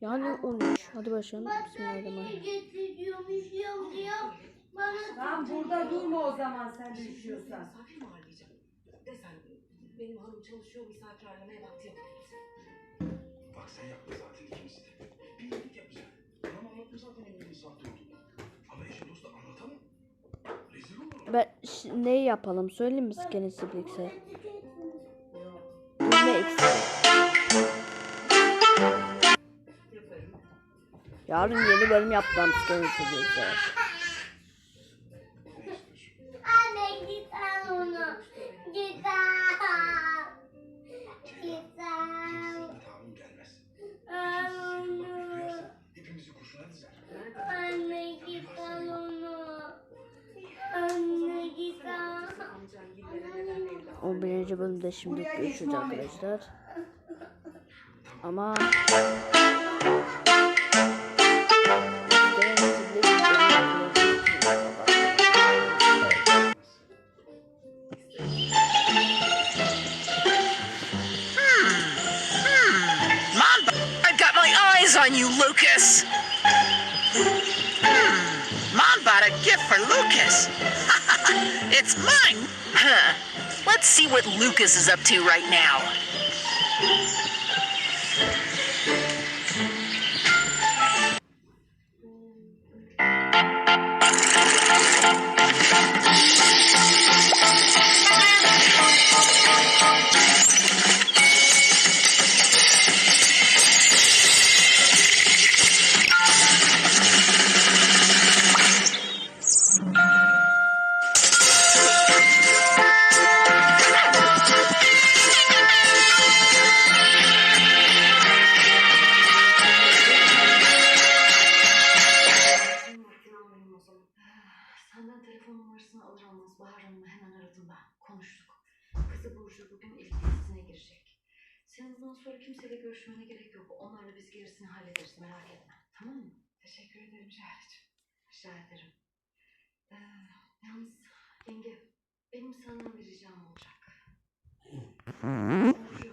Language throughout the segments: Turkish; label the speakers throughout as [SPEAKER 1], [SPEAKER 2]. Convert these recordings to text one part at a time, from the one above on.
[SPEAKER 1] Yani 13. Hadi başlayalım. Bismillahirrahmanirrahim.
[SPEAKER 2] Tamam burada durma o zaman sen de üşüyorsan.
[SPEAKER 3] Misafir mi ağırlayacağım? Desen benim hanım çalışıyor misafir ağırlamaya vakti yok.
[SPEAKER 4] Bak sen yapma zaten ikimizi de. Bir iyilik yapacaksın. Tamam anlattım zaten evliliğin sahte
[SPEAKER 1] Ben ne yapalım söyleyeyim mi gene birlikte? Ne eksik? Yarın yeni bölüm yapacağım gene birlikte. 11. bölümde şimdi görüşürüz arkadaşlar. Ama
[SPEAKER 5] Mom, I've got my eyes on you, Lucas. Hmm. Mom bought a gift for Lucas. it's mine. Huh. Let's see what Lucas is up to right now.
[SPEAKER 3] Ah, Senden telefon numarasını alır almaz Bahar Hanım'ı hemen aradım ben. Konuştuk. Kızı Burcu bugün ilk testine girecek. Senin bundan sonra kimseyle görüşmene gerek yok. Onlarla biz gerisini hallederiz merak etme. Tamam mı? Teşekkür ederim Cahit'ciğim. Rica ederim. Ee, yalnız yenge benim senden bir ricam olacak. Burcu,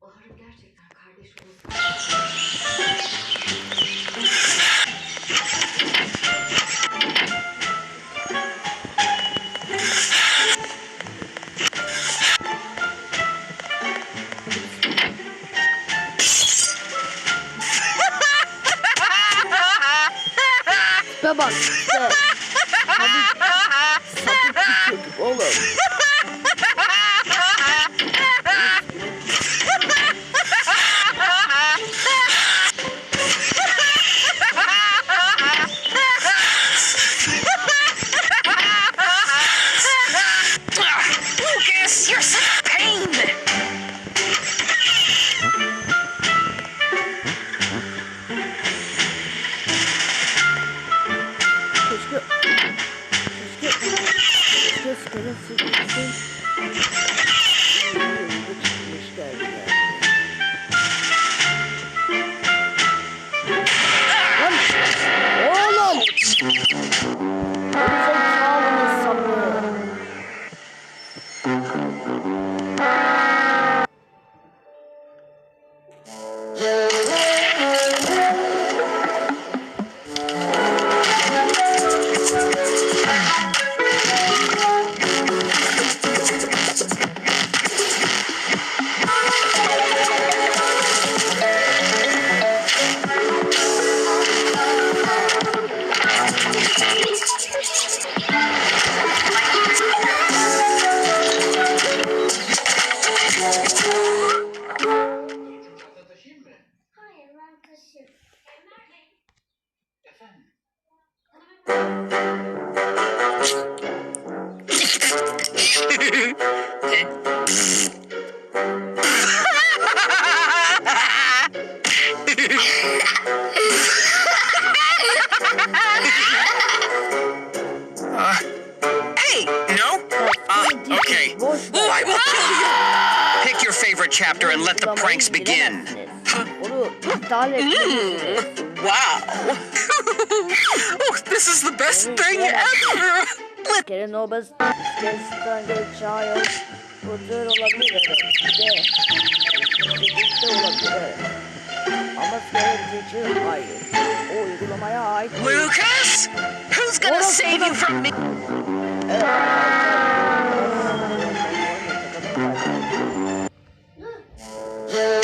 [SPEAKER 3] Bahar'ın gerçekten kardeş olması
[SPEAKER 1] Ve bak Keşke Scarlet
[SPEAKER 4] Çanta taşıyayım mı?
[SPEAKER 5] Chapter and let the pranks begin.
[SPEAKER 1] etmelisiniz.
[SPEAKER 5] Wow. oh, this is the best thing ever. Lucas? Who's gonna save you from me?